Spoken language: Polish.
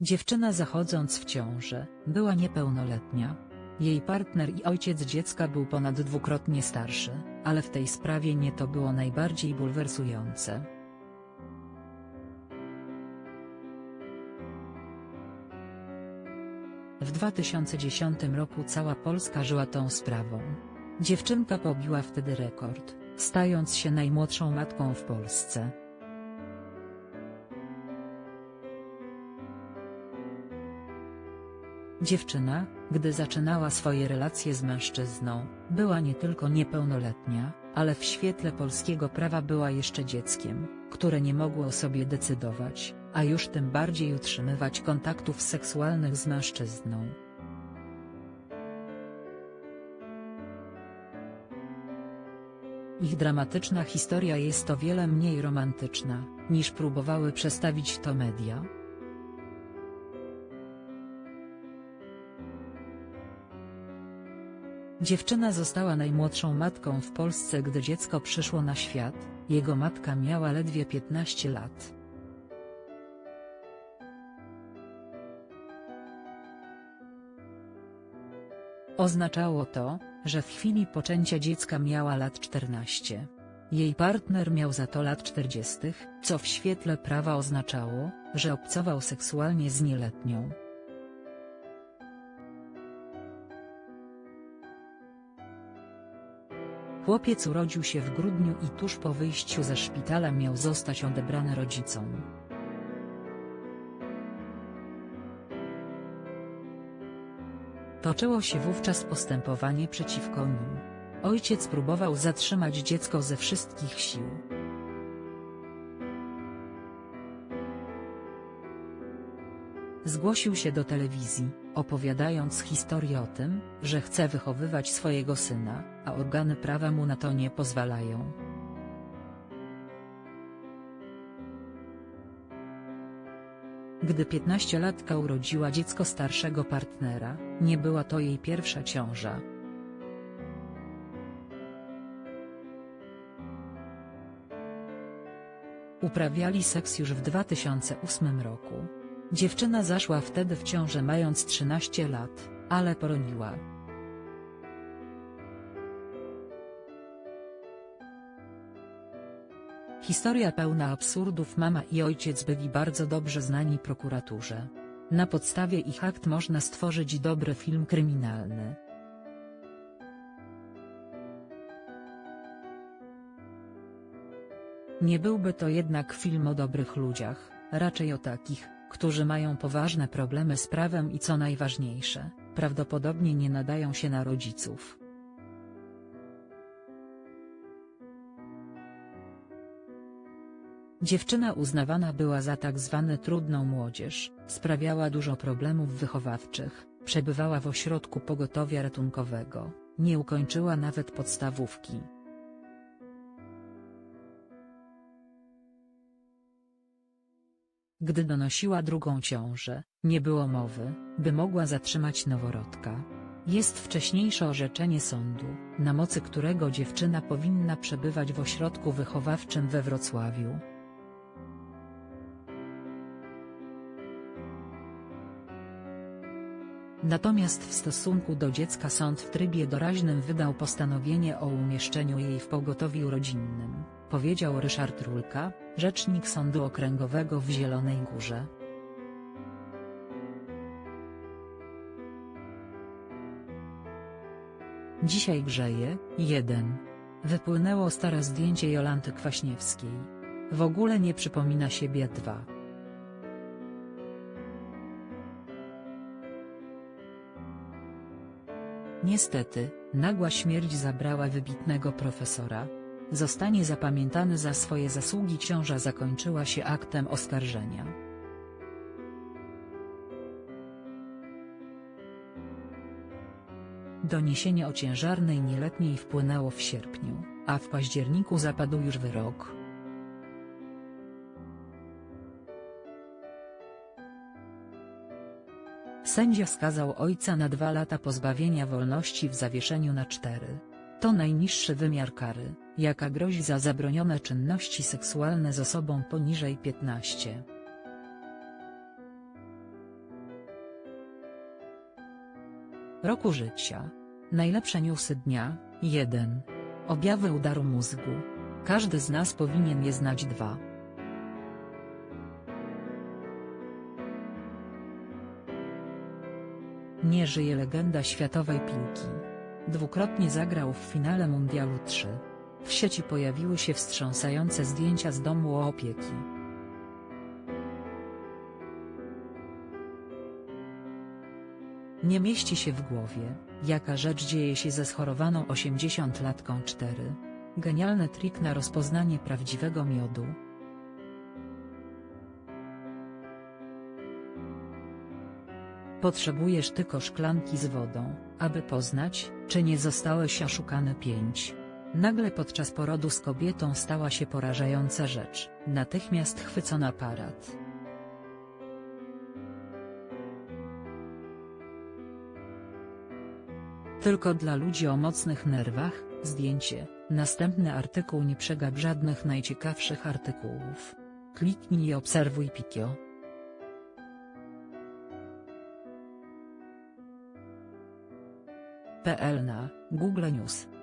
Dziewczyna zachodząc w ciążę, była niepełnoletnia. Jej partner i ojciec dziecka był ponad dwukrotnie starszy, ale w tej sprawie nie to było najbardziej bulwersujące. W 2010 roku cała Polska żyła tą sprawą. Dziewczynka pobiła wtedy rekord, stając się najmłodszą matką w Polsce. Dziewczyna, gdy zaczynała swoje relacje z mężczyzną, była nie tylko niepełnoletnia, ale w świetle polskiego prawa była jeszcze dzieckiem, które nie mogło o sobie decydować, a już tym bardziej utrzymywać kontaktów seksualnych z mężczyzną. Ich dramatyczna historia jest o wiele mniej romantyczna, niż próbowały przedstawić to media. Dziewczyna została najmłodszą matką w Polsce gdy dziecko przyszło na świat, jego matka miała ledwie 15 lat. Oznaczało to, że w chwili poczęcia dziecka miała lat 14. Jej partner miał za to lat 40, co w świetle prawa oznaczało, że obcował seksualnie z nieletnią. Chłopiec urodził się w grudniu i tuż po wyjściu ze szpitala miał zostać odebrany rodzicom. Toczyło się wówczas postępowanie przeciwko nim. Ojciec próbował zatrzymać dziecko ze wszystkich sił. Zgłosił się do telewizji, opowiadając historię o tym, że chce wychowywać swojego syna, a organy prawa mu na to nie pozwalają. Gdy piętnastolatka urodziła dziecko starszego partnera, nie była to jej pierwsza ciąża. Uprawiali seks już w 2008 roku. Dziewczyna zaszła wtedy w ciążę mając 13 lat, ale poroniła. Historia pełna absurdów mama i ojciec byli bardzo dobrze znani prokuraturze. Na podstawie ich akt można stworzyć dobry film kryminalny. Nie byłby to jednak film o dobrych ludziach, raczej o takich, którzy mają poważne problemy z prawem i co najważniejsze, prawdopodobnie nie nadają się na rodziców. Dziewczyna uznawana była za tak zwane trudną młodzież, sprawiała dużo problemów wychowawczych, przebywała w ośrodku pogotowia ratunkowego, nie ukończyła nawet podstawówki. Gdy donosiła drugą ciążę, nie było mowy, by mogła zatrzymać noworodka. Jest wcześniejsze orzeczenie sądu, na mocy którego dziewczyna powinna przebywać w ośrodku wychowawczym we Wrocławiu. Natomiast w stosunku do dziecka sąd w trybie doraźnym wydał postanowienie o umieszczeniu jej w pogotowiu rodzinnym, powiedział Ryszard Rulka, rzecznik Sądu Okręgowego w Zielonej Górze. Dzisiaj grzeje, 1. Wypłynęło stare zdjęcie Jolanty Kwaśniewskiej. W ogóle nie przypomina siebie 2. Niestety, nagła śmierć zabrała wybitnego profesora. Zostanie zapamiętany za swoje zasługi ciąża zakończyła się aktem oskarżenia. Doniesienie o ciężarnej nieletniej wpłynęło w sierpniu, a w październiku zapadł już wyrok. Sędzia skazał ojca na dwa lata pozbawienia wolności w zawieszeniu na cztery. To najniższy wymiar kary, jaka grozi za zabronione czynności seksualne z osobą poniżej 15. Roku życia. Najlepsze newsy dnia. 1. Objawy udaru mózgu. Każdy z nas powinien je znać dwa. Nie żyje legenda światowej piłki. Dwukrotnie zagrał w finale Mundialu 3. W sieci pojawiły się wstrząsające zdjęcia z domu opieki. Nie mieści się w głowie, jaka rzecz dzieje się ze schorowaną 80-latką 4. Genialny trik na rozpoznanie prawdziwego miodu. Potrzebujesz tylko szklanki z wodą, aby poznać, czy nie zostałeś oszukany 5. Nagle podczas porodu z kobietą stała się porażająca rzecz, natychmiast chwycono aparat. Tylko dla ludzi o mocnych nerwach, zdjęcie, następny artykuł nie przegap żadnych najciekawszych artykułów. Kliknij i obserwuj Pikio. PL na Google News